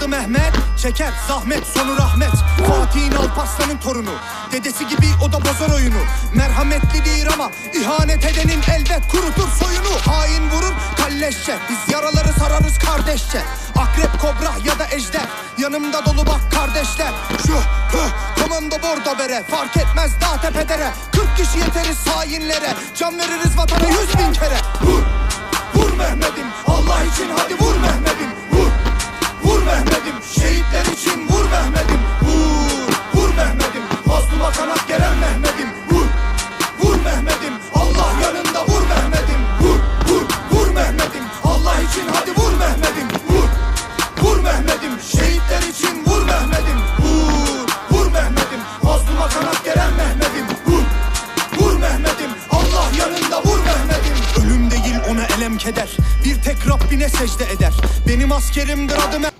adı Mehmet Çeker zahmet sonu rahmet. Fatih'in Alparslan'ın torunu Dedesi gibi o da bozar oyunu. Merhametlidir ama ihanet edenin elbet kurutur soyunu. Hain vurur kalleşçe Biz yaraları sararız kardeşçe. Akrep kobra ya da ejder Yanımda dolu bak kardeşler. Şu hı komando bordo bere Fark etmez dağ tepedere 40 kişi yeteriz hainlere Can veririz vatana yüz bin kere. Vur alem keder. Bir tek Rabbine secde eder. Benim askerimdir adım er